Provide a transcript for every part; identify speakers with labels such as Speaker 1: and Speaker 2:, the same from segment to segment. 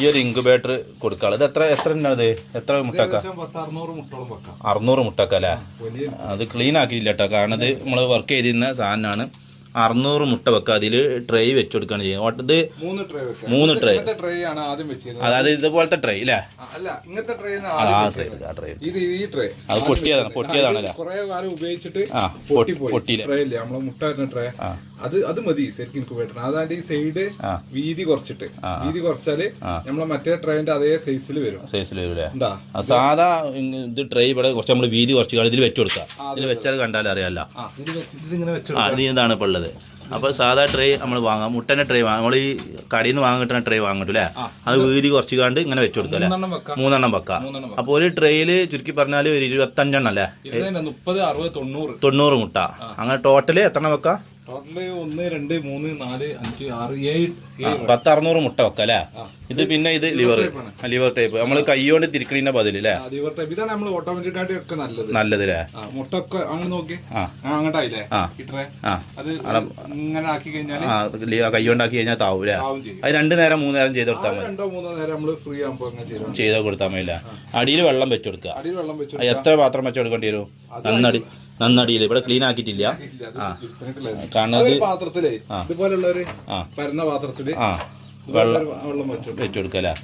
Speaker 1: ഈ ഒരു ഇൻക്യുബേറ്റർ കൊടുക്കാൾ. ഇത് എത്ര എത്ര ഉണ്ടത് എത്ര മുട്ടക്ക?
Speaker 2: അറുന്നൂറ്
Speaker 1: മുട്ടക്ക അല്ലേ? അത് ക്ലീൻ ആക്കിയില്ല കേട്ടോ കാരണം ഇത് നമ്മൾ വർക്ക് ചെയ്തിരുന്ന സാധനമാണ്. അറുന്നൂറ് മുട്ട വെക്കുക അതിൽ ട്രേ വെച്ച് കൊടുക്കുകയാണ് ചെയ്യുന്നത്. ഇത്
Speaker 2: മൂന്ന് ട്രേ
Speaker 1: അതായത് ഇതുപോലത്തെ ട്രേ ഇല്ലേ?
Speaker 2: ആ, അല്ല ട്രേ
Speaker 1: ആ ട്രേ ആ
Speaker 2: ഇത് ഈ ട്രേ
Speaker 1: അത് പൊട്ടിയതാണ് പൊട്ടിയതാണല്ലേ
Speaker 2: കുറെ കാലം ഉപയോഗിച്ചിട്ട്
Speaker 1: ആ,
Speaker 2: പൊട്ടി
Speaker 1: പൊട്ടി-
Speaker 2: പോയി
Speaker 1: പൊട്ടിയില്ലേ?
Speaker 2: മുട്ട ട്രേ
Speaker 1: ആ.
Speaker 2: അത് അത് മതി ശരിക്കും എനിക്ക് അതാണ്ട് ഈ സൈഡ് വീതി കുറച്ചിട്ട്. വീതി കുറച്ചാൽ നമ്മളെ മറ്റേ ട്രേന്റെ അതേ സൈസിൽ വരും.
Speaker 1: സൈസിൽ വരും സാധാ ഇത് ട്രേ ഇവിടെ കുറച്ച് നമ്മൾ വീതി കുറച്ച് ഇതിൽ വെച്ചു കൊടുക്കുക ഇതിൽ വെച്ചാൽ കണ്ടാൽ അറിയാലോ അത്. ഇതാണ് ഇപ്പോൾ ഉള്ളത്. അപ്പോൾ സാധാ ട്രേ നമ്മൾ വാങ്ങാം. മുട്ടന്റെ ട്രേ വാങ്ങാം നമ്മൾ ഈ കടയിൽ നിന്ന് വാങ്ങാൻ കിട്ടുന്ന ട്രേ വാങ്ങിട്ടു അല്ലേ അത് വീതി കുറച്ച് കണ്ട് ഇങ്ങനെ വെച്ചു കൊടുക്കുക അല്ലേ
Speaker 2: മൂന്നെണ്ണം വെക്ക.
Speaker 1: അപ്പൊ വെക്കാം. അപ്പോൾ ഒരു ട്രേയിൽ ചുരുക്കി പറഞ്ഞാൽ ഒരു ഇരുപത്തഞ്ചെണ്ണം അല്ലേ
Speaker 2: ഇത് തന്നെ മുപ്പത് അറുപത് തൊണ്ണൂറ്.
Speaker 1: തൊണ്ണൂറ് മുട്ട. അങ്ങനെ ടോട്ടൽ എത്ര എണ്ണം വെക്കാം?
Speaker 2: ടോട്ടൽ ഒന്ന് രണ്ട് മൂന്ന് നാല് അഞ്ച് ആറ് ഏഴ്
Speaker 1: പത്ത് അറുന്നൂറ് മുട്ട വെക്കാം അല്ലേ? ഇത് പിന്നെ ഇത് ലിവർ ലിവർ ടൈപ്പ് നമ്മൾ കൈകൊണ്ട് തിരിക്കണീന്റെ ബദൽ അല്ലേ?
Speaker 2: ലിവർ ടൈപ്പ് ഇതാണ് നമ്മൾ ഓട്ടോമാറ്റിക് ആയിട്ട് ഒക്കെ നല്ലത്.
Speaker 1: നല്ലത് അല്ലേ?
Speaker 2: മുട്ട ഒക്കെ അങ്ങോട്ട് നോക്കി. അങ്ങോട്ടായില്ലേ? അത് ഇങ്ങനെ ആക്കി
Speaker 1: ലി- കൈകൊണ്ടാക്കി കഴിഞ്ഞാൽ
Speaker 2: താവൂല
Speaker 1: അത് രണ്ടു നേരം മൂന്ന് നേരം ചെയ്ത് കൊടുത്താൽ മതി.
Speaker 2: രണ്ടോ മൂന്നോ നേരം നമ്മൾ ഫ്രീ ആകുമ്പോ അങ്ങനെ ചെയ്തു
Speaker 1: കൊടുത്താൽ മതി അടിയിൽ വെള്ളം വെച്ചെടുക്കുക
Speaker 2: അടിയിൽ വെള്ളം വെച്ചു
Speaker 1: എത്ര പാത്രം വെച്ചു കൊടുക്കേണ്ടി വരും? നന്നടി നന്നടിയിൽ ഇവിടെ ക്ലീൻ ആക്കിയിട്ടില്ല.
Speaker 2: അതൊരു
Speaker 1: ഇത്
Speaker 2: പാത്രത്തിലേ. ഇതുപോലുള്ള ഒരു
Speaker 1: ആ.
Speaker 2: പരന്ന പാത്രത്തിൽ
Speaker 1: ആ.
Speaker 2: വെള്ളം വെച്ചു
Speaker 1: വെച്ച് കൊടുക്കല്ലേ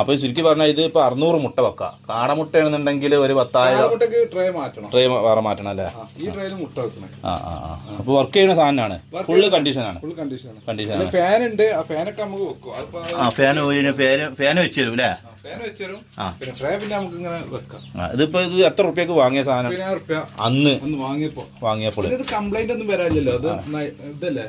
Speaker 1: അപ്പോൾ ചുരുക്കി പറഞ്ഞാൽ ഇത് ഇപ്പോൾ അറുന്നൂറ് മുട്ട വെക്ക. വെക്കാം കാടമുട്ടയാണെന്നുണ്ടെങ്കിൽ ഒരു പത്തായിരം
Speaker 2: ട്രേ മാറ്റണം.
Speaker 1: ട്രേ വേറെ മാറ്റണം അല്ലേ?
Speaker 2: ഈ ട്രേയിൽ മുട്ട വെക്കണം.
Speaker 1: ആ ആ ആ. അപ്പോൾ വർക്ക് ചെയ്യുന്ന സാധനമാണ്. ഫുൾ കണ്ടീഷനാണ്
Speaker 2: ഫുൾ കണ്ടീഷനാണ്
Speaker 1: കണ്ടീഷനാണ്
Speaker 2: ഫാൻ ഉണ്ട്. ആ ഫാനൊക്കെ നമുക്ക് വെക്കും.
Speaker 1: ആ ഫാൻ ഫാൻ ഫാൻ വെച്ച് തരും അല്ലേ? ഇതിപ്പോ ഇത് എത്ര റുപ്യക്ക് വാങ്ങിയ സാധനം? അന്ന്.
Speaker 2: വാങ്ങിയപ്പോ.
Speaker 1: വാങ്ങിയപ്പോൾ
Speaker 2: കംപ്ലൈന്റ് ഒന്നും വരാനില്ലല്ലോ. അത് ഇതല്ലേ?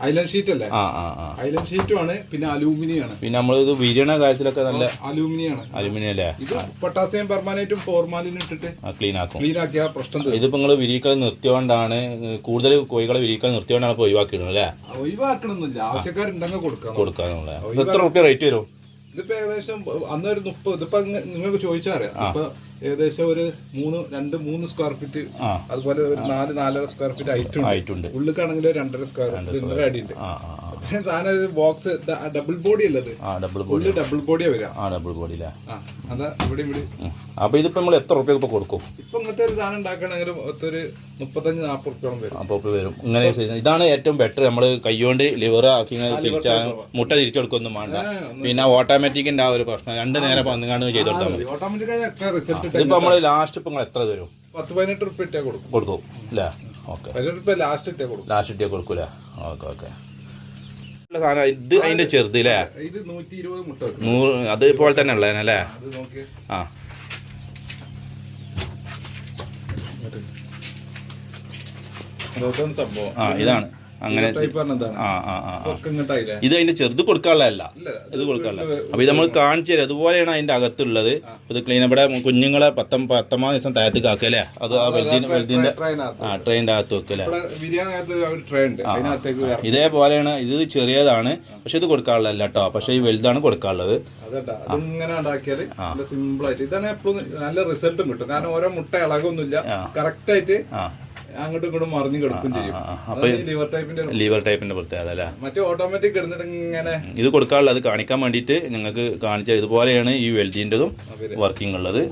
Speaker 2: ഐലൻഡ് ഷീറ്റ് അല്ലേ
Speaker 1: ആ ആ ആ.
Speaker 2: ഐലൻഡ് ഷീറ്റും ആണ് പിന്നെ അലൂമിനിയം ആണ്
Speaker 1: പിന്നെ നമ്മൾ ഇത് വിരിയണ കാര്യത്തിലൊക്കെ നല്ല
Speaker 2: അലൂമിനിയം ആണ്
Speaker 1: അലുമിനിയം അല്ലേ
Speaker 2: ഇത് പൊട്ടാസ്യം പെർമാനേറ്റും ഫോർമാലിനും ഇട്ടിട്ട്
Speaker 1: ക്ലീൻ ആക്കും.
Speaker 2: ക്ലീൻ ആക്കിയ പ്രശ്നം തീരും.
Speaker 1: ഇതിപ്പോൾ നിങ്ങൾ വിരിക്കളെ നിർത്തിയോണ്ടാണ് കൂടുതൽ കോഴികളെ വിരിക്കളെ നിർത്തിയോണ്ടാണ് ഇപ്പൊ ഒഴിവാക്കിയിടുന്നത് അല്ലേ?
Speaker 2: ഒഴിവാക്കണമെന്നില്ല ആവശ്യക്കാരുണ്ടെങ്കിൽ കൊടുക്കാം
Speaker 1: കൊടുക്കാന്നുള്ള ഇത് എത്ര റുപ്യ റേറ്റ് വരും?
Speaker 2: ഇതിപ്പോ ഏകദേശം അന്ന് ഒരു മുപ്പത് ഇതിപ്പോ അങ്ങ് നിങ്ങൾക്ക് ചോദിച്ചാൽ അറിയാം. ഇപ്പൊ ഏകദേശം ഒരു മൂന്ന് രണ്ട് മൂന്ന് സ്ക്വയർ ഫീറ്റ് അതുപോലെ ഒരു നാല് നാലര സ്ക്വയർ ഫീറ്റ് ഹൈറ്റ് ഉണ്ട്.
Speaker 1: ആയിട്ടുണ്ട്
Speaker 2: ഉള്ളിക്കാണെങ്കിൽ രണ്ടര സ്ക്വയർ രണ്ടര അടി ഉണ്ട്
Speaker 1: ആ ആ ആ.
Speaker 2: അത്രയും സാധനം ബോക്സ് ഡബിൾ ബോഡി അല്ലത്.
Speaker 1: ആ ഡബിൾ ബോഡി
Speaker 2: ഡബിൾ ബോഡിയാ വരിക.
Speaker 1: ആ ഡബിൾ ബോഡി അല്ലേ
Speaker 2: ആ അതാ ഇവിടെ ഇവിടെ.
Speaker 1: അപ്പോൾ ഇതിപ്പോൾ നമ്മൾ എത്ര റുപ്യ ഇപ്പോൾ കൊടുക്കും?
Speaker 2: ഇപ്പൊ ഇങ്ങനത്തെ ഒരു സാധനം ഉണ്ടാക്കണമെങ്കിൽ ഒരു മുപ്പത്തഞ്ച് നാൽപ്പത് റുപ്യോളം വരും.
Speaker 1: അപ്പോൾ ഇപ്പോൾ വരും. ഇങ്ങനെ ഇതാണ് ഏറ്റവും ബെറ്റർ നമ്മൾ കൈകൊണ്ട് ലിവർ ആക്കി തിരിച്ചാൽ മുട്ട തിരിച്ചെടുക്കൊന്നും വേണ്ട. പിന്നെ ഓട്ടോമാറ്റിക്കിന്റെ ആ ഒരു പ്രശ്നം. രണ്ട് നേരം വന്നുകാണ്ട് ചെയ്ത് കൊടുത്താൽ മതി.
Speaker 2: ഓട്ടോമാറ്റിക് ഒക്കെ റിസൾട്ട്
Speaker 1: നമ്മൾ ലാസ്റ്റ് ഇപ്പം നിങ്ങൾ എത്ര തരും?
Speaker 2: പത്ത് പതിനെട്ട് റുപ്യ കൊടുക്കും.
Speaker 1: കൊടുക്കും. അല്ലേ ഓക്കെ.
Speaker 2: ലാസ്റ്റ് ഇട്ടേ കൊടുക്കും.
Speaker 1: ലാസ്റ്റ് ഇട്ടേ കൊടുക്കൂല ഓക്കെ ഓക്കെ. സാധനം. ഇത് അതിന്റെ ചെറുത് അല്ലേ നൂറ് അതേപോലെ തന്നെ
Speaker 2: അത് നോക്കി
Speaker 1: ആ. ആ ഇതാണ്. അങ്ങനെ ആ ആ ഇത് അതിന്റെ ചെറുത് കൊടുക്കാനുള്ളതല്ല. ഇത് കൊടുക്കാനുള്ള അപ്പൊ ഇത് നമ്മൾ കാണിച്ചു തരും. അതുപോലെയാണ് അതിന്റെ അകത്തുള്ളത്. ഇത് ക്ലീൻ ഇവിടെ കുഞ്ഞുങ്ങളെ പത്തം പത്തൊമ്പത് ദിവസം താഴത്തേക്ക് കാക്കല്ലേ? അല്ലേ അത് ആ വെൽദിന്റെ
Speaker 2: ട്രെയിനകത്ത്
Speaker 1: ആ ട്രെയിന്റെ അകത്ത് വെക്കുക അല്ലേ?
Speaker 2: അതിനകത്തേക്ക്
Speaker 1: ഇതേപോലെയാണ് ഇത് ചെറിയതാണ്. പക്ഷെ ഇത് കൊടുക്കാനുള്ളതല്ല കേട്ടോ പക്ഷെ ഈ വലുതാണ് കൊടുക്കാനുള്ളത്.
Speaker 2: സിമ്പിൾ ആയിട്ട്. ഇതാണ് എപ്പോഴും നല്ല റിസൾട്ടും കിട്ടും. കാരണം ഓരോ മുട്ട ഇളകൊന്നുമില്ല. കറക്റ്റ് ആയിട്ട്
Speaker 1: ആ.
Speaker 2: അങ്ങോട്ടും ഇങ്ങോട്ടും മറിഞ്ഞു കിടക്കും ചെയ്യും. ലിവർ ടൈപ്പിന്റെ
Speaker 1: ലീവർ ടൈപ്പിന്റെ പ്രത്യേകത അല്ലേ?
Speaker 2: മറ്റേ ഓട്ടോമാറ്റിക് കിടന്നിട്ട് ഇങ്ങനെ
Speaker 1: ഇത് കൊടുക്കാനുള്ളത് കാണിക്കാൻ വേണ്ടിയിട്ട് നിങ്ങൾക്ക് കാണിച്ച ഇതുപോലെയാണ് ഈ വെൽദിന്റെതും വർക്കിംഗ് ഉള്ളത്.